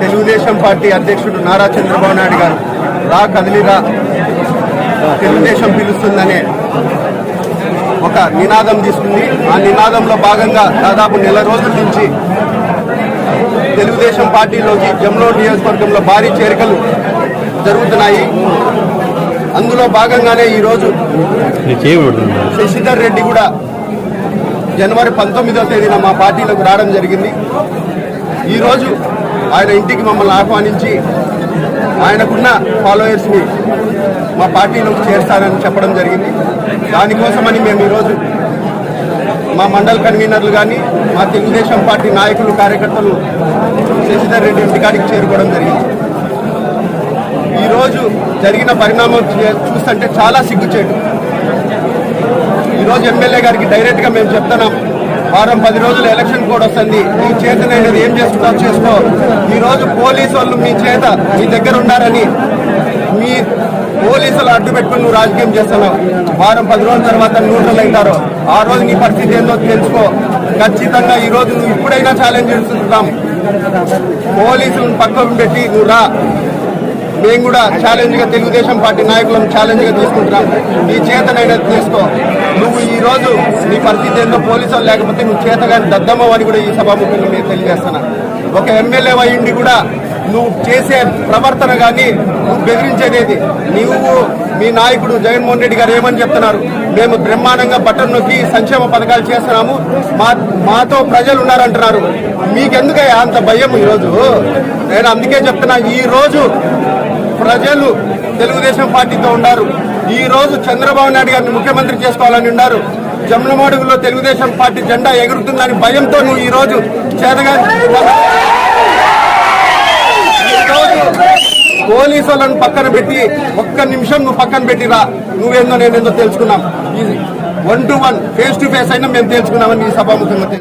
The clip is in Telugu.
తెలుగుదేశం పార్టీ అధ్యక్షుడు నారా చంద్రబాబు నాయుడు గారు రా కదిలిరా తెలుగుదేశం పిలుస్తుందనే ఒక నినాదం తీసుకుంది. ఆ నినాదంలో భాగంగా దాదాపు నెల రోజుల నుంచి తెలుగుదేశం పార్టీలోకి జమ్లో నియోజకవర్గంలో భారీ చేరికలు జరుగుతున్నాయి. అందులో భాగంగానే ఈరోజు శశిధర్ రెడ్డి కూడా జనవరి పంతొమ్మిదో తేదీన మా పార్టీలోకి రావడం జరిగింది. ఈరోజు ఆయన ఇంటికి మమ్మల్ని ఆహ్వానించి ఆయనకున్న ఫాలోయర్స్ని మా పార్టీలోకి చేస్తానని చెప్పడం జరిగింది. దానికోసమని మేము ఈరోజు మా మండల్ కన్వీనర్లు కానీ మా తెలుగుదేశం పార్టీ నాయకులు కార్యకర్తలు శశిధర్ రెడ్డి ఇంటికాడికి చేరుకోవడం జరిగింది. ఈరోజు జరిగిన పరిణామం చూస్తుంటే చాలా సిగ్గుచేటు. ఈరోజు ఎమ్మెల్యే గారికి డైరెక్ట్గా మేము చెప్తున్నాం వారం పది రోజులు ఎలక్షన్ కోడ్ వస్తుంది. మీ చేతనైనది ఏం చేసుకుంటావు చేసుకో. ఈరోజు పోలీసు వాళ్ళు మీ చేత మీ దగ్గర ఉన్నారని మీ పోలీసులు అడ్డు పెట్టుకుని నువ్వు రాజకీయం చేస్తున్నావు. వారం పది రోజుల తర్వాత న్యూట్రల్ అవుతారు. ఆ రోజు నీ పరిస్థితి ఏందో తెలుసుకో. ఖచ్చితంగా ఈ రోజు నువ్వు ఇప్పుడైనా ఛాలెంజ్ చేస్తున్నాం. పోలీసులను పక్కకు పెట్టి నువ్వు రా. మేము కూడా ఛాలెంజ్గా తెలుగుదేశం పార్టీ నాయకులను ఛాలెంజ్గా తీసుకుంటున్నాం. నీ చేతనైనా చేసుకో. నువ్వు ఈరోజు రోజు నీ పరిస్థితి ఏందో పోలీసులు లేకపోతే నువ్వు చేతగాని దద్దమ్మవు అని కూడా ఈ సభాముఖంగా నేను తెలియజేస్తున్నా. ఒక ఎమ్మెల్యే అయ్యింది కూడా నువ్వు చేసే ప్రవర్తన కానీ నువ్వు బెదిరించేదేది నువ్వు మీ నాయకుడు జగన్మోహన్ రెడ్డి గారు ఏమని చెప్తున్నారు? మేము బ్రహ్మాండంగా బట్టలు నొక్కి సంక్షేమ పథకాలు చేస్తున్నాము. మా మాతో ప్రజలు ఉన్నారంటున్నారు. మీకెందుకయ్యా అంత భయం ఈరోజు? నేను అందుకే చెప్తున్నా ఈ రోజు ప్రజలు తెలుగుదేశం పార్టీతో ఉన్నారు ఈ రోజు చంద్రబాబు నాయుడు గారిని ముఖ్యమంత్రి చేసుకోవాలని ఉన్నారు. జమ్లమడుగులో తెలుగుదేశం పార్టీ జెండా ఎగురుతుందని భయంతో నువ్వు ఈ రోజు చేతగా పోలీసు వాళ్ళని పక్కన పెట్టి ఒక్క నిమిషం నువ్వు పక్కన పెట్టిరా. నువ్వేందో నేనేందో తెలుసుకున్నాం. One to one face to face అయినా మేము తెలుసుకున్నామని ఈ సభాముఖంగా